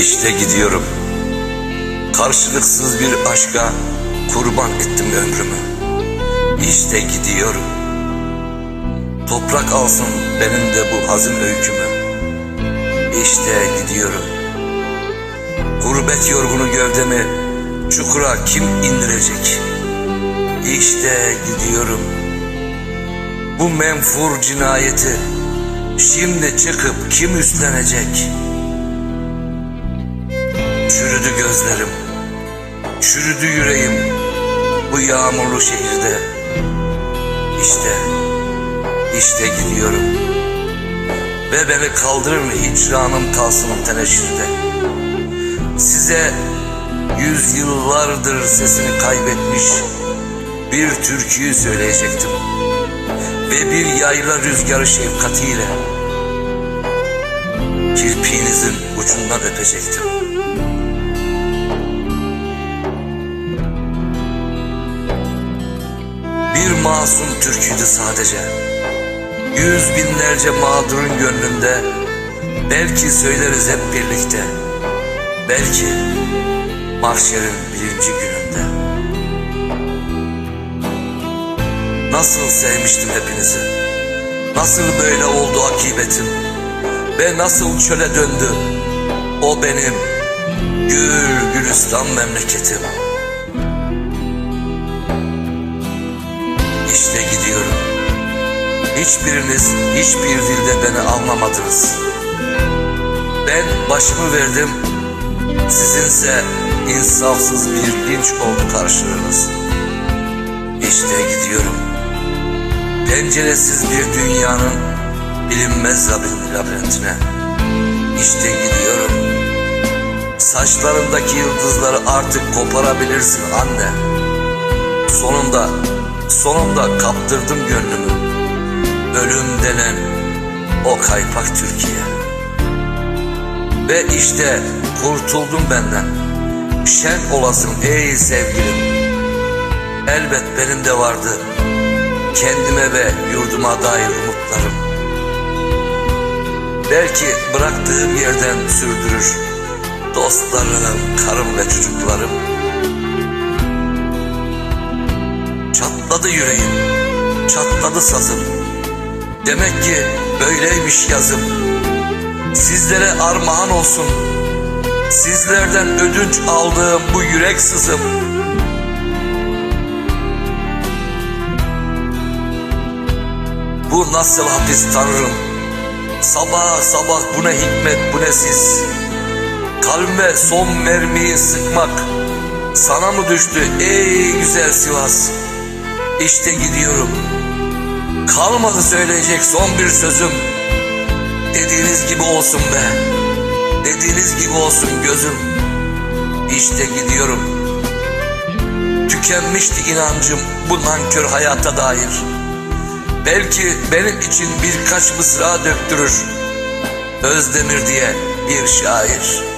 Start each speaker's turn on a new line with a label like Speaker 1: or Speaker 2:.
Speaker 1: İşte gidiyorum. Karşılıksız bir aşka kurban ettim ömrümü. İşte gidiyorum. Toprak alsın benim de bu hazin öykümü. İşte gidiyorum. Gurbet yorgunu gövdemi çukura kim indirecek? İşte gidiyorum. Bu menfur cinayeti şimdi çıkıp kim üstlenecek? Çürüdü gözlerim, çürüdü yüreğim bu yağmurlu şehirde. İşte, işte gidiyorum. Ve beni kaldırır mı hicranım kalsın teneşirde. Size yüzyıllardır sesini kaybetmiş bir türküyü söyleyecektim. Ve bir yayla rüzgarı şefkatiyle kirpiğinizin ucundan öpecektim. Bir masum türküydü sadece. Yüz binlerce mağdurun gönlünde belki söyleriz hep birlikte. Belki mahşerin birinci gününde. Nasıl sevmiştim hepinizi. Nasıl böyle oldu akibetim. Ve nasıl çöle döndü. O benim gül gülistan memleketim. İşte gidiyorum. Hiçbiriniz hiçbir dilde beni anlamadınız. Ben başımı verdim. Sizinse insafsız bir linç oldu karşılığınız. İşte gidiyorum. Penceresiz bir dünyanın bilinmez labir- labirentine. İşte gidiyorum. Saçlarındaki yıldızları artık koparabilirsin anne. Sonunda, sonunda kaptırdım gönlümü. Ölüm denen o kaypak Türkiye. Ve işte kurtuldum benden. Şen olasın ey sevgilim. Elbet benim de vardı. Kendime ve yurduma dair umutlarım. Belki bıraktığım yerden sürdürür. Dostlarım, karım ve çocuklarım. Çatladı yüreğim, çatladı sazım. Demek ki böyleymiş yazım. Sizlere armağan olsun. Sizlerden ödünç aldığım bu yürek sızım. Bu nasıl hapis tanrım? Sabah sabah bu ne hikmet bu ne siz? Kalbime son mermiyi sıkmak sana mı düştü ey güzel Sivas? İşte gidiyorum. Kalmadı söyleyecek son bir sözüm. Dediğiniz gibi olsun be. Dediğiniz gibi olsun gözüm. İşte gidiyorum. Tükenmişti inancım bu nankör hayata dair. Belki benim için birkaç mısra döktürür. Özdemir diye bir şair.